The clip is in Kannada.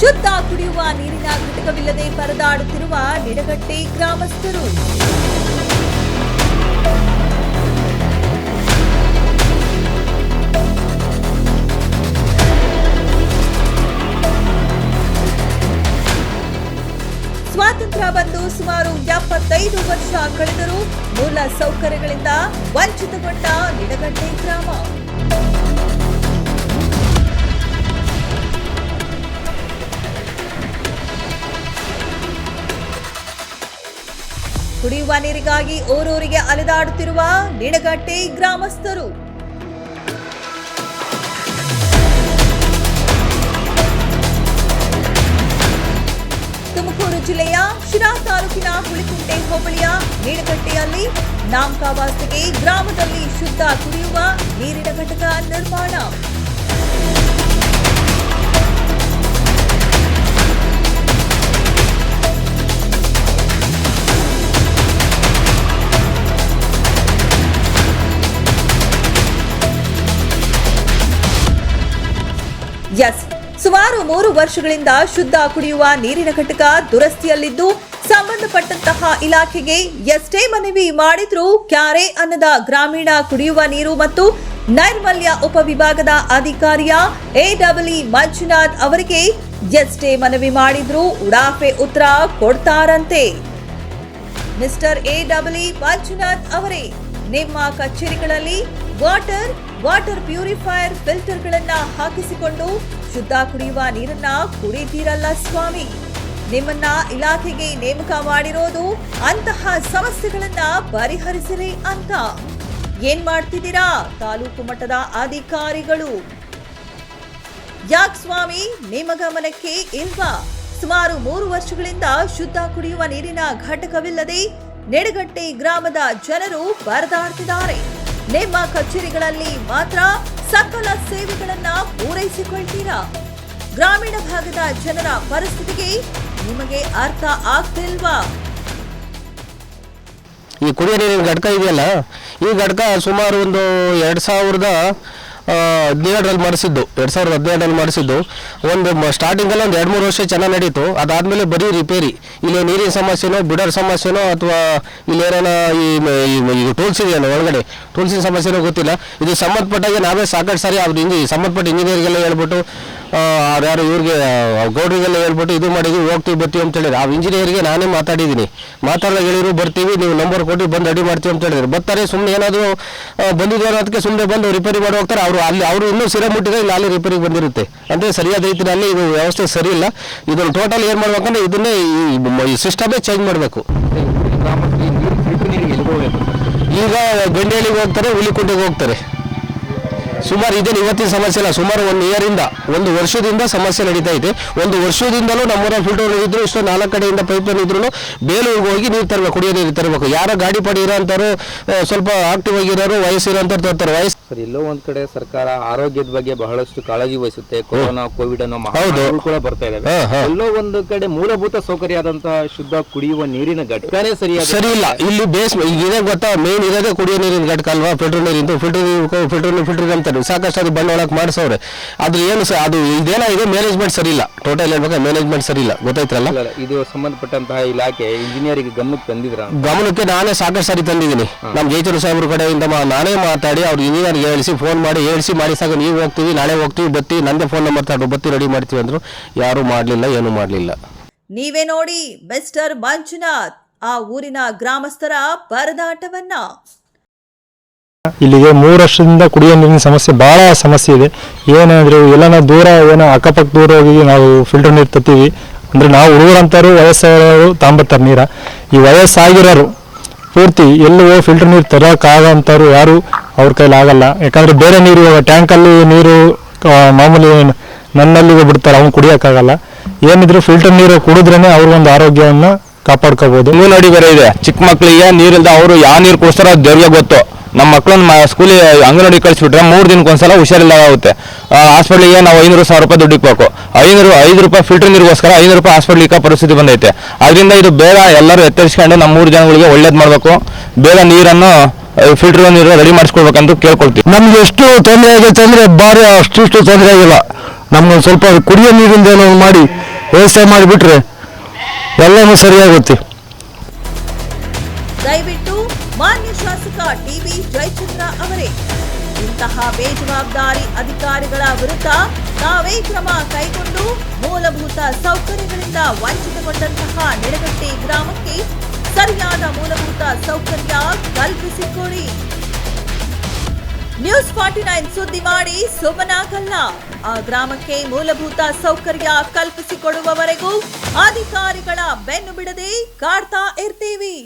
ಶುದ್ಧ ಕುಡಿಯುವ ನೀರಿನ ಘಟಕವಿಲ್ಲದೆ ಪರದಾಡುತ್ತಿರುವ ನಿಡಗಟ್ಟೆ ಗ್ರಾಮಸ್ಥರು. ಸ್ವಾತಂತ್ರ್ಯ ಬಂದು ಸುಮಾರು ಎಪ್ಪತ್ತೈದು ವರ್ಷ ಕಳೆದರೂ ಮೂಲ ಸೌಕರ್ಯಗಳಿಂದ ವಂಚಿತಗೊಂಡ ನಿಡಗಟ್ಟೆ ಗ್ರಾಮ. ಕುಡಿಯುವ ನೀರಿಗಾಗಿ ಊರೂರಿಗೆ ಅಲೆದಾಡುತ್ತಿರುವ ನಿಡಗಟ್ಟೆ ಗ್ರಾಮಸ್ಥರು. ತುಮಕೂರು ಜಿಲ್ಲೆಯ ಶಿರಾ ತಾಲೂಕಿನ ಹುಳಿಕುಂಟೆ ಹೋಬಳಿಯ ನೀಡಗಟ್ಟೆಯಲ್ಲಿ ನಾಮಕಾವಾಸ್ತಿಗೆ ಗ್ರಾಮದಲ್ಲಿ ಶುದ್ಧ ಕುಡಿಯುವ ನೀರಿನ ಘಟಕ ನಿರ್ಮಾಣ. ಎಸ್. ಸುಮಾರು ಮೂರು ವರ್ಷಗಳಿಂದ ಶುದ್ಧ ಕುಡಿಯುವ ನೀರಿನ ಘಟಕ ದುರಸ್ತಿಯಲ್ಲಿದ್ದು, ಸಂಬಂಧಪಟ್ಟಂತಹ ಇಲಾಖೆಗೆ ಎಷ್ಟೇ ಮನವಿ ಮಾಡಿದ್ರೂ ಕ್ಯಾರೆ ಅನ್ನದ ಗ್ರಾಮೀಣ ಕುಡಿಯುವ ನೀರು ಮತ್ತು ನೈರ್ಮಲ್ಯ ಉಪವಿಭಾಗದ ಅಧಿಕಾರಿಯ ಎಡಬ್ಲ್ಇ ಮಂಜುನಾಥ್ ಅವರಿಗೆ ಎಷ್ಟೇ ಮನವಿ ಮಾಡಿದ್ರೂ ಉಡಾಫೆ ಉತ್ತರ ಕೊಡ್ತಾರಂತೆ. ಮಿಸ್ಟರ್ ಎ ಡಬ್ಲ್ಯೂ ಮಂಜುನಾಥ್ ಅವರೇ. ನಿಮ್ಮ ಕಚೇರಿಗಳಲ್ಲಿ ವಾಟರ್ ವಾಟರ್ ಪ್ಯೂರಿಫೈಯರ್ ಫಿಲ್ಟರ್ಗಳನ್ನ ಹಾಕಿಸಿಕೊಂಡು ಶುದ್ಧ ಕುಡಿಯುವ ನೀರನ್ನ ಕುಡಿತೀರಲ್ಲ ಸ್ವಾಮಿ. ನಿಮ್ಮನ್ನ ಇಲಾಖೆಗೆ ನೇಮಕ ಮಾಡಿರೋದು ಅಂತಹ ಸಮಸ್ಯೆಗಳನ್ನ ಪರಿಹರಿಸಿರಿ ಅಂತ. ಏನ್ ಮಾಡ್ತಿದ್ದೀರಾ? ತಾಲೂಕು ಮಟ್ಟದ ಅಧಿಕಾರಿಗಳು. ಯಾಕ್ ಸ್ವಾಮಿ? ನಿಮ್ಮ ಗಮನಕ್ಕೆ ಇಲ್ವಾ? ಸುಮಾರು ಮೂರು ವರ್ಷಗಳಿಂದ ಶುದ್ಧ ಕುಡಿಯುವ ನೀರಿನ ಘಟಕವಿಲ್ಲದೆ ನೆಡಗಟ್ಟೆ ಗ್ರಾಮದ ಜನರು ಪರದಾಡ್ತಿದ್ದಾರೆ. ನಿಮ್ಮ ಕಚೇರಿಗಳಲ್ಲಿ ಮಾತ್ರ ಸಕಲ ಸೇವೆಗಳನ್ನ ಪೂರೈಸಿಕೊಳ್ತೀರಾ? ಗ್ರಾಮೀಣ ಭಾಗದ ಜನರ ಪರಿಸ್ಥಿತಿಗೆ ನಿಮಗೆ ಅರ್ಥ ಆಗ್ತಿಲ್ವಾ? ಈ ಕುಡಿಯೋ ನೀರಿನ ಘಟಕ ಇದೆಯಲ್ಲ, ಈ ಘಟಕ ಸುಮಾರು ಒಂದು ಎರಡು ಸಾವಿರದ ಹದಿನೇಳರಲ್ಲಿ ಮಾಡಿಸಿದ್ದು, ಎರಡು ಸಾವಿರದ ಹದಿನೇಳರಲ್ಲಿ ಮಾಡಿಸಿದ್ದು. ಒಂದು ಸ್ಟಾರ್ಟಿಂಗಲ್ಲಿ ಒಂದು ಎರಡು ಮೂರು ವರ್ಷ ಚೆನ್ನಾಗಿ ನಡೀತು. ಅದಾದಮೇಲೆ ಬರೀ ರಿಪೇರಿ ಇಲ್ಲಿ ನೀರಿನ ಸಮಸ್ಯೆನೋ, ಬಿಡರ್ ಸಮಸ್ಯೆನೋ, ಅಥವಾ ಇಲ್ಲಿ ಏನೋ ಈ ಟೂಲ್ಸ್ ಇದೆಯಲ್ಲ ಒಳಗಡೆ. ಟೂಲ್ಸಿನ ಸಮಸ್ಯೆನೋ ಗೊತ್ತಿಲ್ಲ. ಇದು ಸಂಬಂಧಪಟ್ಟಾಗೆ ನಾವೇ ಸಾಕಷ್ಟು ಸಾರಿ ಅವ್ರು ಇಂಜಿ, ಸಂಬಂಧಪಟ್ಟ ಇಂಜಿನಿಯರ್ಗೆಲ್ಲ ಹೇಳ್ಬಿಟ್ಟು ಯಾರು ಇವ್ರಿಗೆ ಗೌಡ್ರಿಗೆಲ್ಲ ಹೇಳ್ಬಿಟ್ಟು ಇದು ಮಾಡಿದ್ವಿ ಹೋಗ್ತೀವಿ ಬರ್ತೀವಿ ಅಂತ ಹೇಳಿದ್ರು. ಆ ಇಂಜಿನಿಯರ್ಗೆ ನಾನೇ ಮಾತಾಡಿದ್ದೀನಿ. ಮಾತಾಡಿದಾಗ ಹೇಳಿದ್ರು ಬರ್ತೀವಿ ನೀವು ನಂಬರ್ ಕೊಟ್ಟು ಬಂದು ಅಡಿ ಮಾಡ್ತೀವಿ ಅಂತ ಹೇಳಿದ್ರು. ಬರ್ತಾರೆ ಸುಮ್ಮನೆ ಏನಾದರೂ ಬಂದಿದ್ದಾರೆ ಅದಕ್ಕೆ ಸುಮ್ಮನೆ ಬಂದು ರಿಪೇರಿ ಮಾಡಿ ಹೋಗ್ತಾರೆ. ಅವರು ಅಲ್ಲಿ ಅವರು ಇನ್ನೂ ಸಿರ ಮುಟ್ಟಿದ್ರೆ ಇಲ್ಲಿ ಅಲ್ಲಿ ರಿಪೇರಿಗೆ ಬಂದಿರುತ್ತೆ. ಅಂದರೆ ಸರಿಯಾದ ರೀತಿಯಲ್ಲಿ ಇದು ವ್ಯವಸ್ಥೆ ಸರಿ ಇಲ್ಲ. ಇದನ್ನು ಟೋಟಲ್ ಏನು ಮಾಡ್ಬೇಕಂದ್ರೆ ಇದನ್ನೇ ಈ- ಈ ಸಿಸ್ಟಮೇ ಚೇಂಜ್ ಮಾಡಬೇಕು. ಈಗ ಗಂಡೇಳಿಗೆ ಹೋಗ್ತಾರೆ ಹುಲಿಕುಂಟೆಗೆ ಹೋಗ್ತಾರೆ. ಸುಮಾರು ಇದೇನು ಇವತ್ತಿನ ಸಮಸ್ಯೆ ಇಲ್ಲ ಸುಮಾರು ಒನ್ ಇಯರಿಂದ ಒಂದು ವರ್ಷದಿಂದ ಸಮಸ್ಯೆ ನಡೀತಾ ಇದೆ. ಒಂದು ವರ್ಷದಿಂದಲೂ ನಮ್ಮೂರ ಫಿಲ್ಟರ್ ಇದ್ರು, ಇಷ್ಟು ನಾಲ್ಕು ಕಡೆಯಿಂದ ಪೈಪ್ ಇದ್ರು ಬೇಲೂರಿಗೆ ಹೋಗಿ ನೀರು ತರಬೇಕು, ಕುಡಿಯೋ ನೀರು ತರಬೇಕು. ಯಾರೋ ಗಾಡಿ ಪಡಿ ಸ್ವಲ್ಪ ಆಕ್ಟಿವ್ ಆಗಿರೋರು ಅಂತ ತರ್ತಾರೆ. ಸರ್ ಎಲ್ಲೋ ಒಂದ್ ಕಡೆ ಸರ್ಕಾರ ಆರೋಗ್ಯದ ಬಗ್ಗೆ ಬಹಳಷ್ಟು ಕಾಳಜಿ ವಹಿಸುತ್ತೆ. ಕೊರೋನಾ ಕೋವಿಡ್ ಅನ್ನೋ ಮಹಾಮಾರಿಗಳು ಕೂಡ ಬರ್ತಾ ಇದಾವೆ. ಹಾ. ಎಲ್ಲೋ ಒಂದು ಕಡೆ ಮೂಲಭೂತ ಸೌಕರ್ಯ ಆದಂತಹ ಶುದ್ಧ ಕುಡಿಯುವ ನೀರಿನ ಘಟಕನೇ ಸರಿಯಾದ ಸರಿ ಇಲ್ಲ. ಇಲ್ಲಿ ಬೇಸ್ ಇದೇ ಗೊತ್ತಾ ಮೇನ್ ಇರೋದೇ ಕುಡಿಯೋ ನೀರಿನ ಘಟಕ ಅಲ್ವಾ? ಫಿಲ್ಟರ್ ನೀರಿಂದು ಫಿಲ್ಟರ್ ಫಿಲ್ಟರ್ ಫಿಲ್ಟರ್ ಅಂತಾರೆ. ಸಾಕಷ್ಟು ಅದು ಬಂಡವಾಳ ಮಾಡಿಸೋರೆ ಆದ್ರೆ ಏನು ಸರ್ ಅದು ಇದೇನಾಗಿದೆ ಮ್ಯಾನೇಜ್ಮೆಂಟ್ ಸರಿ ಇಲ್ಲ. ಟೋಟಲ್ ಹೇಳ್ಬೇಕು ಮ್ಯಾನೇಜ್ಮೆಂಟ್ ಸರಿ ಇಲ್ಲ. ಗೊತ್ತಾಯ್ತಲ್ಲ? ಅಲ್ಲ, ಇದು ಸಂಬಂಧಪಟ್ಟಂತಹ ಇಲಾಖೆ ಇಂಜಿನಿಯರಿಗೆ ಗಮನಕ್ಕೆ ತಂದಿದ್ರ ಗಮನಕ್ಕೆ ನಾನೇ ಸಾಕಷ್ಟು ಸಾರಿ ತಂದಿದ್ದೀನಿ. ನಮ್ಮ ಜೈಚೂರು ಸಾಹೇಬ್ರ ಕಡೆಯಿಂದ ನಾನೇ ಮಾತಾಡಿ ಅವ್ರು ಇಂಜಿನಿಯರ್ಗೆ ಹೇಳಿಸಿ ಫೋನ್ ಮಾಡಿ ಹೇಳಿಸಿ ಮಾಡಿ ಸಾಕು ನೀವು ಹೋಗ್ತೀವಿ ನಾಳೆ ಹೋಗ್ತೀವಿ ಬತ್ತಿ ನಂದೇ ಫೋನ್ ನಂಬರ್ ತಗೊಂಡು ಬತ್ತಿ ರೆಡಿ ಮಾಡ್ತೀವಿ ಅಂದ್ರು ಯಾರು ಮಾಡಲಿಲ್ಲ ಏನು ಮಾಡಲಿಲ್ಲ. ನೀವೇ ನೋಡಿ ಮಿಸ್ಟರ್ ಮಂಜುನಾಥ್ ಆ ಊರಿನ ಗ್ರಾಮಸ್ಥರ ಪರದಾಟವನ್ನ. ಇಲ್ಲಿಗೆ ಮೂರು ವರ್ಷದಿಂದ ಕುಡಿಯೋ ನೀರಿನ ಸಮಸ್ಯೆ ಬಹಳ ಸಮಸ್ಯೆ ಇದೆ. ಏನಂದ್ರೆ ಎಲ್ಲನ ದೂರ ಏನೋ ಅಕ್ಕಪಕ್ಕ ದೂರ ಹೋಗಿ ನಾವು ಫಿಲ್ಟರ್ ನೀರು ತತ್ತೀವಿ. ಅಂದ್ರೆ ನಾವು ಹುಡುಗರಂತಾರು ವಯಸ್ಸಾಗಿರೋರು ತಾಂಬತ್ತಾರೆ ನೀರ. ಈ ವಯಸ್ಸಾಗಿರೋರು ಪೂರ್ತಿ ಎಲ್ಲೂ ಫಿಲ್ಟರ್ ನೀರು ತರೋಕ್ಕಾಗಂಥವ್ರು ಯಾರು ಅವ್ರ ಕೈಲಿ ಆಗಲ್ಲ. ಯಾಕಂದ್ರೆ ಬೇರೆ ನೀರು, ಇವಾಗ ಟ್ಯಾಂಕಲ್ಲಿ ನೀರು ಮಾಮೂಲಿ ನನ್ನಲ್ಲಿ ಬಿಡ್ತಾರೆ, ಅವ್ನು ಕುಡಿಯೋಕ್ಕಾಗಲ್ಲ. ಏನಿದ್ರು ಫಿಲ್ಟರ್ ನೀರು ಕುಡಿದ್ರೇನೆ ಅವ್ರಿಗೊಂದು ಆರೋಗ್ಯವನ್ನು ಕಾಪಾಡ್ಕೋಬೋದು. ನೋಡಿ ಬೇರೆ ಇದೆ. ಚಿಕ್ಕ ಮಕ್ಕಳಿಗೆ ನೀರಿಲ್ದ ಅವರು ಯಾವ ನೀರು ಕುಡಿಸ್ತಾರೋ ಅದು ದೇವ್ರಿಗೆ ಗೊತ್ತು. ನಮ್ಮ ಮಕ್ಕಳನ್ನ ಸ್ಕೂಲಿಗೆ ಅಂಗನವಾಡಿ ಕಳಿಸ್ಬಿಟ್ರೆ ಮೂರು ದಿನಕ್ಕೊಂದ್ಸಲ ಹುಷಾರಿಲ್ಲ ಆಗುತ್ತೆ. ಹಾಸ್ಪಿಟ್ಲಿಗೆ ನಾವು ಐನೂರು ಸಾವಿರ ರೂಪಾಯಿ ದುಡ್ಡು ಇಕ್ಬೇಕು. ಐನೂರು, ಐದು ರೂಪಾಯಿ ಫಿಲ್ಟರ್ ನೀರಿಗೋಸ್ಕರ ಐನೂರು ರೂಪಾಯಿ ಹಾಸ್ಪಿಟ್ಲ್ ಇಕ್ಕೋ ಪರಿಸ್ಥಿತಿ ಬಂದೈತೆ. ಅದರಿಂದ ಇದು ಬೇಗ ಎಲ್ಲರೂ ಎತ್ತರಿಸ್ಕೊಂಡು ನಮ್ಮ ಮೂರು ಜನಗಳಿಗೆ ಒಳ್ಳೇದು ಮಾಡಬೇಕು. ಬೇಗ ನೀರನ್ನು ಫಿಲ್ಟರ್ ನೀರು ರೆಡಿ ಮಾಡಿಸ್ಕೊಳ್ಬೇಕಂತ ಕೇಳ್ಕೊಳ್ತೀವಿ. ನಮ್ಗೆ ಎಷ್ಟು ತೊಂದರೆ ಆಗುತ್ತೆ ಅಂದ್ರೆ ಭಾರಿ ಅಷ್ಟಿಷ್ಟು ತೊಂದರೆ ಆಗಿಲ್ಲ. ನಮ್ಗೆ ಸ್ವಲ್ಪ ಕುಡಿಯೋ ನೀರಿಂದ ಏನೋ ಮಾಡಿ ವ್ಯವಸ್ಥೆ ಮಾಡಿಬಿಟ್ರೆ ಎಲ್ಲನೂ ಸರಿಯಾಗುತ್ತೆ. ದಯವಿಟ್ಟು ಮಾನ್ಯ ಶಾಸಕ ಟಿವಿ ಜಯಚಂದ್ರ ಅವರೇ ಇಂತಹ ಬೇಜವಾಬ್ದಾರಿ ಅಧಿಕಾರಿಗಳ ವಿರುದ್ಧ ತಾವೇ ಕ್ರಮ ಕೈಗೊಂಡು ಮೂಲಭೂತ ಸೌಕರ್ಯಗಳಿಂದ ವಂಚಿತಗೊಂಡಂತಹ ನಿಡಗಟ್ಟಿ ಗ್ರಾಮಕ್ಕೆ ಸರಿಯಾದ ಮೂಲಭೂತ ಸೌಕರ್ಯ ಕಲ್ಪಿಸಿಕೊಡಿ. ನ್ಯೂಸ್ ಫಾರ್ಟಿ ನೈನ್ ಸುದ್ದಿ ಮಾಡಿ ಸುಮನಾಗಲ್ಲ. ಆ ಗ್ರಾಮಕ್ಕೆ ಮೂಲಭೂತ ಸೌಕರ್ಯ ಕಲ್ಪಿಸಿಕೊಡುವವರೆಗೂ ಅಧಿಕಾರಿಗಳ ಬೆನ್ನು ಬಿಡದೆ ಕಾಡ್ತಾ ಇರ್ತೀವಿ.